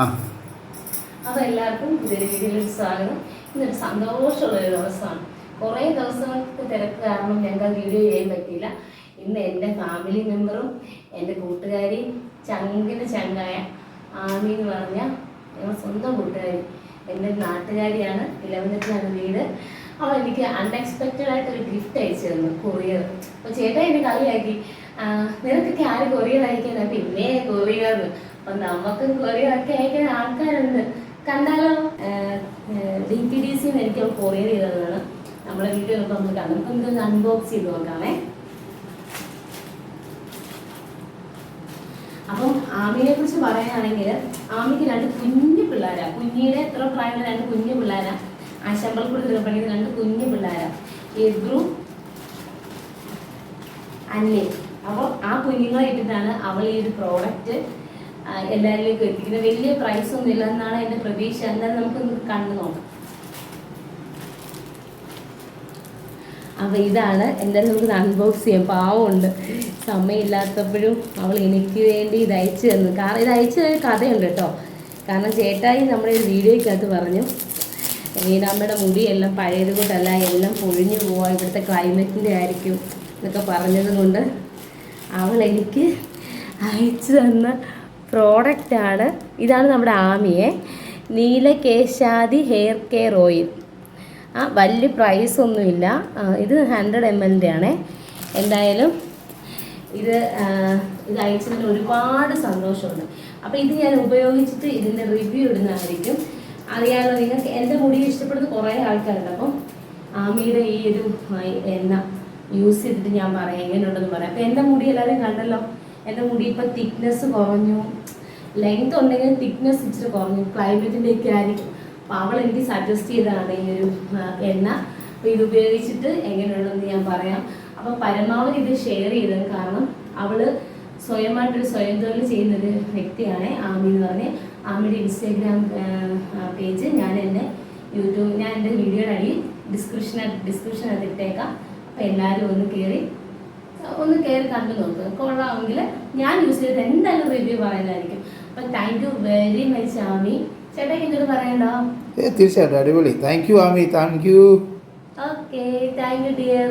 അപ്പോൾ എല്ലാവർക്കും പുതിയൊരു വീഡിയോയിലേക്ക് സ്വാഗതം. ഇന്നൊരു സന്തോഷമുള്ള ഒരു ദിവസമാണ്. കുറേ ദിവസങ്ങൾക്ക് തിരക്ക് കാരണം ഞങ്ങൾക്ക് വീഡിയോ ചെയ്യാൻ പറ്റിയില്ല. ഇന്ന് എന്റെ ഫാമിലി മെമ്പറും എന്റെ കൂട്ടുകാരിയും ചങ്കിന് ചങ്കായ ആമി എന്ന് പറഞ്ഞ ഞങ്ങൾ സ്വന്തം കൂട്ടുകാരി എന്റെ നാട്ടുകാരിയാണ്. ഇലവനത്തിലാണ് വീട്. അവൾ എനിക്ക് അൺഎക്സ്പെക്റ്റഡ് ആയിട്ട് ഒരു ഗിഫ്റ്റ് അയച്ചു തന്നു കൊറിയർ അപ്പോൾ ചേട്ടാ എന്നെ കളിയാക്കി. നിനക്കൊക്കെ ആര് കൊറിയർ അയക്കാനാ? പിന്നെ കൊറിയർ അപ്പം നമുക്ക് കൊറിയർ ഒക്കെ അയക്കുന്ന ആൾക്കാരുണ്ട്. കണ്ടാലോ? ഡി പി ഡി സി എനിക്ക് കൊറിയർ ചെയ്തതാണ്. നമ്മളെ വീഡിയോ ഒക്കെ നമുക്ക് കാണാം നമുക്ക് അൺബോക്സ് ചെയ്ത് നോക്കാമേ. അപ്പം ആമിനെ കുറിച്ച് പറയുകയാണെങ്കിൽ ആമിക്ക് രണ്ട് കുഞ്ഞു പിള്ളേരാ. കുഞ്ഞിയുടെ എത്ര പ്രായമുള്ള രണ്ട് കുഞ്ഞു പിള്ളേരാ? ആശമ്പൽക്കുടി പഠിക്കുന്ന രണ്ട് കുഞ്ഞു പിള്ളേരാ. എബ്രു അല്ലേ അപ്പോൾ ആ കുഞ്ഞുങ്ങളെ ഇട്ടിട്ടാണ് അവൾ ഈ ഒരു പ്രോഡക്റ്റ് എല്ലാവരിലേക്കും എത്തിക്കുന്നത്. വലിയ പ്രൈസ് ഒന്നും ഇല്ല എന്നാണ് എന്റെ പ്രതീക്ഷ. എന്തായാലും നമുക്ക് കണ്ടു നോക്കാം. അപ്പോൾ ഇതാണ്. എന്തായാലും നമുക്ക് അൺബോക്സ് ചെയ്യാം. പാവമുണ്ട്. സമയമില്ലാത്തപ്പോഴും അവൾ എനിക്ക് വേണ്ടി ഇത് അയച്ചു തന്നു. കാരണം ഇത് അയച്ചു തന്ന കഥയുണ്ട് കേട്ടോ. കാരണം ചേട്ടായി നമ്മുടെ ഒരു വീഡിയോയ്ക്കകത്ത് പറഞ്ഞു മീനാമ്മയുടെ മുടി എല്ലാം പഴയത് കൊണ്ടല്ല എല്ലാം പൊഴിഞ്ഞു പോവാ. ഇവിടുത്തെ ക്ലൈമറ്റിന്റെ ആയിരിക്കും എന്നൊക്കെ പറഞ്ഞത് കൊണ്ട് അവൾ എനിക്ക് അയച്ചു തന്ന പ്രോഡക്റ്റാണ് ഇതാണ് നമ്മുടെ ആമിയെ. നീലകേശാദി ഹെയർ കെയർ ഓയിൽ ആ വലിയ പ്രൈസ് ഒന്നുമില്ല. ഇത് ഹൺഡ്രഡ് എം എല്ലിന്റെ ആണേ. എന്തായാലും ഇത് ഇത് അയച്ചതിൽ ഒരുപാട് സന്തോഷമുണ്ട്. അപ്പോൾ ഇത് ഞാൻ ഉപയോഗിച്ചിട്ട് ഇതിന്റെ റിവ്യൂ ഇടുന്നതായിരിക്കും. അറിയാമല്ലോ നിങ്ങൾക്ക് എന്റെ മുടി ഇഷ്ടപ്പെടുന്ന കുറേ ആൾക്കാരുണ്ട്. അപ്പം ആമിയുടെ ഈ ഒരു എണ്ണ യൂസ് ചെയ്തിട്ട് ഞാൻ പറയാം എങ്ങനെയുണ്ടെന്ന് പറയാം. അപ്പോൾ എന്റെ മുടി എല്ലാവരും കണ്ടല്ലോ? എന്റെ മുടി ഇപ്പം തിക്നെസ് കുറഞ്ഞു. ലെങ്ത് ഉണ്ടെങ്കിൽ തിക്നെസ് ഇച്ചിരി കുറഞ്ഞു. ക്ലൈമറ്റിന്റെ ഒക്കെ ആയിരിക്കും. അപ്പോൾ അവൾ എനിക്ക് സജസ്റ്റ് ചെയ്തതാണ് ഈ ഒരു എണ്ണ. അപ്പോൾ ഇത് ഉപയോഗിച്ചിട്ട് എങ്ങനെയുണ്ടെന്ന് ഞാൻ പറയാം. അപ്പോൾ പരമാവധി ഇത് ഷെയർ ചെയ്തത് കാരണം അവൾ സ്വയമായിട്ടൊരു സ്വയം തൊഴിൽ ചെയ്യുന്നൊരു വ്യക്തിയാണ് ആമി എന്ന് പറഞ്ഞ്. ആമിയുടെ ഇൻസ്റ്റാഗ്രാം പേജ് ഞാൻ എന്റെ യൂട്യൂബ് ഞാൻ എന്റെ വീഡിയോയുടെ അടിയിൽ ഡിസ്ക്രിപ്ഷൻ ഡിസ്ക്രിപ്ഷനകത്ത് ഇട്ടേക്കാം. അപ്പോൾ എല്ലാവരും ഒന്ന് കയറി ഒന്ന് കയറി കണ്ടു നോക്കുക കൊള്ളാമെങ്കിൽ ഞാൻ യൂസ് ചെയ്ത് എന്തായാലും റിവ്യൂ പറയുന്നതായിരിക്കും. അപ്പം thank you very much Ami. ചേട്ടാ എന്തൊരു പറയണ്ടോ? തീർച്ചയായിട്ടും. അടിപൊളി. Thank you Ami. Thank you okay thank you dear